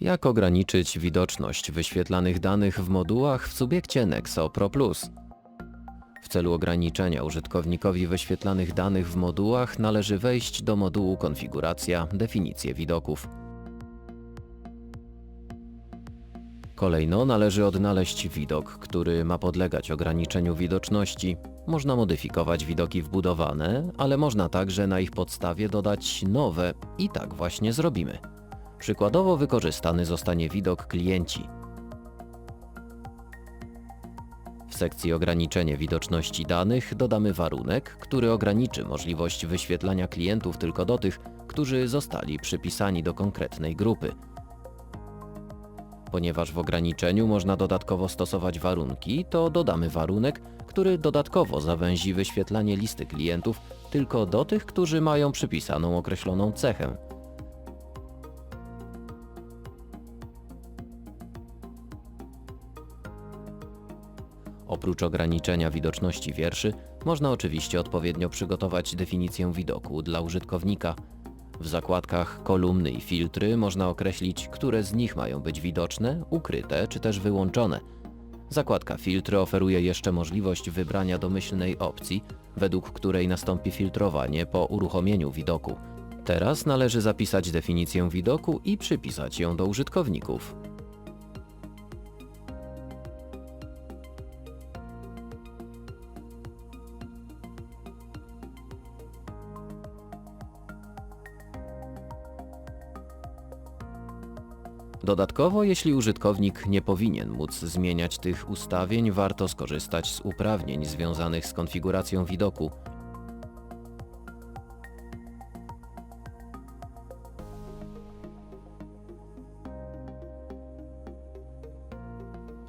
Jak ograniczyć widoczność wyświetlanych danych w modułach w subiekcie Nexo Pro Plus? W celu ograniczenia użytkownikowi wyświetlanych danych w modułach należy wejść do modułu Konfiguracja Definicje widoków. Kolejno należy odnaleźć widok, który ma podlegać ograniczeniu widoczności. Można modyfikować widoki wbudowane, ale można także na ich podstawie dodać nowe i tak właśnie zrobimy. Przykładowo wykorzystany zostanie widok klienci. W sekcji ograniczenie widoczności danych dodamy warunek, który ograniczy możliwość wyświetlania klientów tylko do tych, którzy zostali przypisani do konkretnej grupy. Ponieważ w ograniczeniu można dodatkowo stosować warunki, to dodamy warunek, który dodatkowo zawęzi wyświetlanie listy klientów tylko do tych, którzy mają przypisaną określoną cechę. Oprócz ograniczenia widoczności wierszy, można oczywiście odpowiednio przygotować definicję widoku dla użytkownika. W zakładkach kolumny i filtry można określić, które z nich mają być widoczne, ukryte czy też wyłączone. Zakładka filtry oferuje jeszcze możliwość wybrania domyślnej opcji, według której nastąpi filtrowanie po uruchomieniu widoku. Teraz należy zapisać definicję widoku i przypisać ją do użytkowników. Dodatkowo, jeśli użytkownik nie powinien móc zmieniać tych ustawień, warto skorzystać z uprawnień związanych z konfiguracją widoku.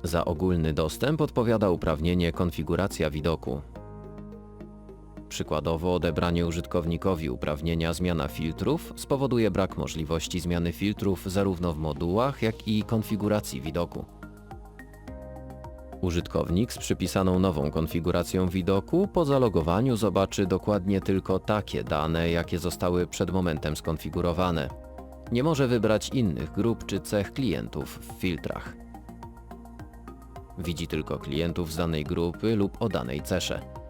Za ogólny dostęp odpowiada uprawnienie konfiguracja widoku. Przykładowo odebranie użytkownikowi uprawnienia zmiana filtrów spowoduje brak możliwości zmiany filtrów zarówno w modułach, jak i konfiguracji widoku. Użytkownik z przypisaną nową konfiguracją widoku po zalogowaniu zobaczy dokładnie tylko takie dane, jakie zostały przed momentem skonfigurowane. Nie może wybrać innych grup czy cech klientów w filtrach. Widzi tylko klientów z danej grupy lub o danej cesze.